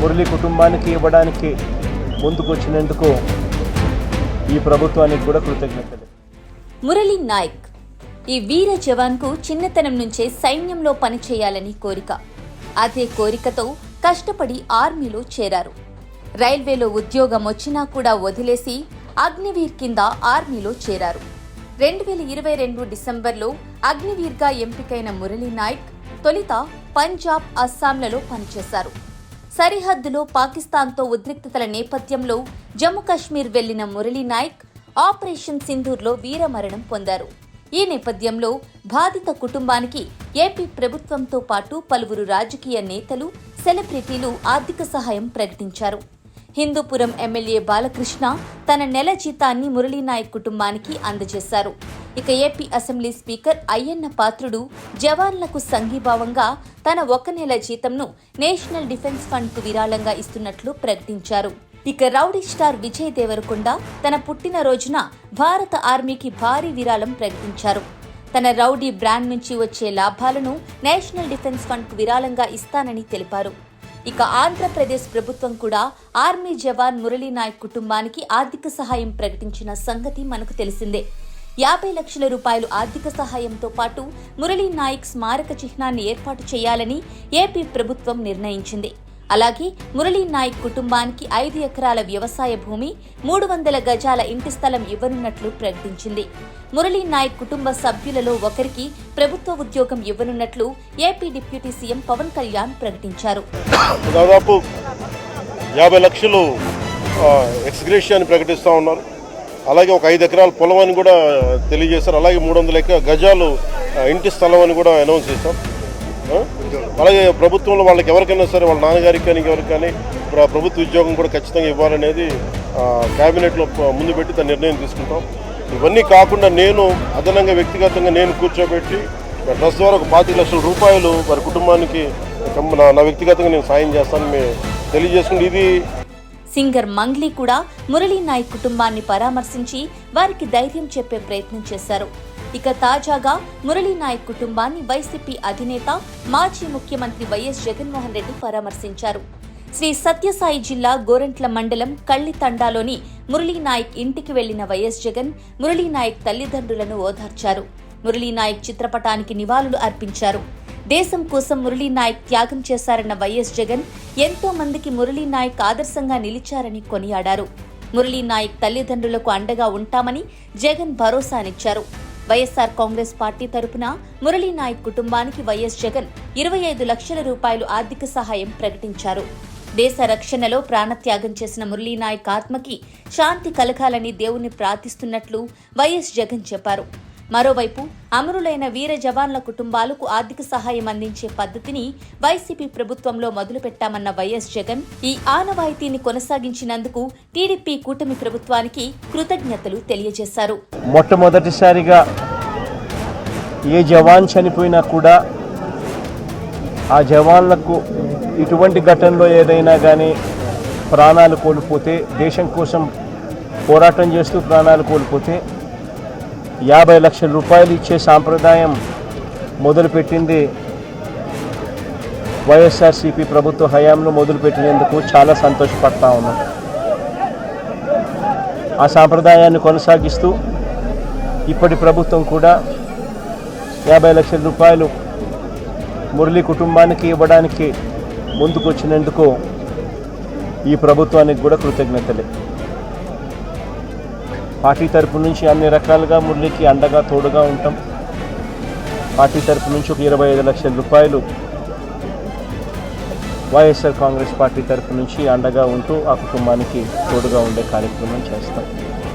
మురళి కుటుంబానికి ఇవ్వడానికి ముందుకొచ్చినందుకు ఈ ప్రభుత్వానికి కూడా కృతజ్ఞతలు. మురళీ నాయక్ ఈ వీర జవాన్కు చిన్నతనం నుంచే సైన్యంలో పనిచేయాలని కోరిక. అదే కోరికతో కష్టపడి ఆర్మీలో చేరారు. రైల్వేలో ఉద్యోగం వచ్చినా కూడా వదిలేసి అగ్నివీర్ కింద ఆర్మీలో చేరారు. రెండు వేల ఇరవై రెండు డిసెంబర్లో అగ్నివీర్గా ఎంపికైన మురళీ నాయక్ తొలిత పంజాబ్ అస్సాంలలో పనిచేశారు. సరిహద్దులో పాకిస్తాన్తో ఉద్రిక్తతల నేపథ్యంలో జమ్మూ కాశ్మీర్ వెళ్ళిన మురళీ నాయక్ ఆపరేషన్ సింధూర్లో వీరమరణం పొందారు. ఈ నేపథ్యంలో బాధిత కుటుంబానికి ఏపీ ప్రభుత్వంతో పాటు పలువురు రాజకీయ నేతలు సెలబ్రిటీలు ఆర్థిక సహాయం ప్రకటించారు. హిందూపురం ఎమ్మెల్యే బాలకృష్ణ తన నెల జీతాన్ని మురళీ నాయక్ కుటుంబానికి అందజేశారు. ఇక AP assembly speaker Ayyanna Patrudu జవాన్లకు సంఘీభావంగా తన ఒక నెల జీతంను నేషనల్ డిఫెన్స్ ఫండ్కు విరాళంగా ఇస్తున్నట్లు ప్రకటించారు. ఇక రౌడీ స్టార్ విజయ్ దేవరకొండ తన పుట్టినరోజున భారత ఆర్మీకి భారీ విరాళం ప్రకటించారు. తన రౌడీ బ్రాండ్ నుంచి వచ్చే లాభాలను నేషనల్ డిఫెన్స్ ఫండ్కు విరాళంగా ఇస్తానని తెలిపారు. ఇక ఆంధ్రప్రదేశ్ ప్రభుత్వం కూడా ఆర్మీ జవాన్ మురళీ నాయక్ కుటుంబానికి ఆర్థిక సహాయం ప్రకటించిన సంగతి మనకు తెలిసిందే. యాభై లక్షల రూపాయలు ఆర్థిక సహాయంతో పాటు మురళీ నాయక్ స్మారక చిహ్నాన్ని ఏర్పాటు చేయాలని ఏపీ ప్రభుత్వం నిర్ణయించింది. అలాగే మురళీ నాయక్ కుటుంబానికి ఐదు ఎకరాల వ్యవసాయ భూమి మూడు వందల గజాల ఇంటి స్థలం ఇవ్వనున్నట్లు ప్రకటించింది. మురళీ నాయక్ కుటుంబ సభ్యులలో ఒకరికి ప్రభుత్వ ఉద్యోగం ఇవ్వనున్నట్లు AP deputy CM Pawan Kalyan ప్రకటించారు. దాదాపు యాభై లక్షలు ఎక్స్గ్రేషియాన్ని ప్రకటిస్తూ ఉన్నారు. అలాగే ఒక ఐదు ఎకరాల పొలం అని కూడా తెలియజేశారు. అలాగే మూడు వందల గజాలు ఇంటి స్థలం అని కూడా అనౌన్స్ చేశాం. అలాగే ప్రభుత్వంలో వాళ్ళకి ఎవరికైనా సరే వాళ్ళ నాన్నగారికి కానీ ఎవరికి కానీ ప్రభుత్వ ఉద్యోగం కూడా ఖచ్చితంగా ఇవ్వాలనేది క్యాబినెట్లో ముందు పెట్టి తన నిర్ణయం తీసుకుంటాం. ఇవన్నీ కాకుండా నేను అదనంగా వ్యక్తిగతంగా నేను కూర్చోబెట్టి ట్రస్ట్ ద్వారా ఒక పాతిక లక్షల రూపాయలు వారి కుటుంబానికి నా నా వ్యక్తిగతంగా నేను సాయం చేస్తానని మేము తెలియజేసుకుంటే ఇది సింగర్ మంగ్లీ కూడా మురళీ నాయక్ కుటుంబాన్ని పరామర్శించి వారికి ధైర్యం చెప్పే ప్రయత్నం చేశారు. ఇక తాజాగా మురళీ నాయక్ కుటుంబాన్ని వైసీపీ అధినేత మాజీ ముఖ్యమంత్రి వైఎస్ జగన్మోహన్ రెడ్డి పరామర్శించారు. శ్రీ సత్యసాయి జిల్లా గోరంట్ల మండలం కళ్ళితండాలోని మురళీ నాయక్ ఇంటికి వెళ్ళిన వైఎస్ జగన్ మురళీ నాయక్ తల్లిదండ్రులను ఓదార్చారు. మురళీ నాయక్ చిత్రపటానికి నివాళులు అర్పించారు. దేశం కోసం మురళీ నాయక్ త్యాగం చేశారన్న వైఎస్ జగన్ ఎంతో మందికి మురళీనాయక్ ఆదర్శంగా నిలిచారని కొనియాడారు. మురళీనాయక్ తల్లిదండ్రులకు అండగా ఉంటామని జగన్ భరోసానిచ్చారు. వైఎస్ఆర్ కాంగ్రెస్ పార్టీ తరపున మురళీనాయక్ కుటుంబానికి వైఎస్ జగన్ ఇరవై ఐదు లక్షల రూపాయలు ఆర్థిక సహాయం ప్రకటించారు. దేశ రక్షణలో ప్రాణత్యాగం చేసిన మురళీనాయక్ ఆత్మకి శాంతి కలగాలని దేవుణ్ణి ప్రార్థిస్తున్నట్లు వైఎస్ జగన్ చెప్పారు. మరోవైపు అమరులైన వీర జవాన్ల కుటుంబాలకు ఆర్థిక సహాయం అందించే పద్ధతిని వైసీపీ ప్రభుత్వంలో మొదలుపెట్టామన్న వైఎస్ జగన్ ఈ ఆనవాయితీని కొనసాగించినందుకు టీడీపీ కూటమి ప్రభుత్వానికి కృతజ్ఞతలు తెలియజేశారు. మొట్టమొదటిసారిగా ఏ జవాన్ చనిపోయినా కూడా ఆ జవాన్లకు ఇటువంటి ఘటనలో ఏదైనా కానీ ప్రాణాలు కోల్పోతే దేశం కోసం పోరాటం చేస్తూ ప్రాణాలు కోల్పోతే యాభై లక్షల రూపాయలు ఇచ్చే సాంప్రదాయం మొదలుపెట్టింది వైఎస్ఆర్సీపీ ప్రభుత్వ హయాంలో మొదలుపెట్టినందుకు చాలా సంతోషపడతా ఉన్నాం. ఆ సాంప్రదాయాన్ని కొనసాగిస్తూ ఇప్పటి ప్రభుత్వం కూడా యాభై లక్షల రూపాయలు మురళీ కుటుంబానికి ఇవ్వడానికి ముందుకొచ్చినందుకు ఈ ప్రభుత్వానికి కూడా కృతజ్ఞతలే. పార్టీ తరపు నుంచి అన్ని రకాలుగా మురళికి అండగా తోడుగా ఉంటాం. పార్టీ తరపు నుంచి ఒక ఇరవై ఐదు లక్షల రూపాయలు వైఎస్ఆర్ కాంగ్రెస్ పార్టీ తరపు నుంచి అండగా ఉంటూ ఆ కుటుంబానికి తోడుగా ఉండే కార్యక్రమం చేస్తాం.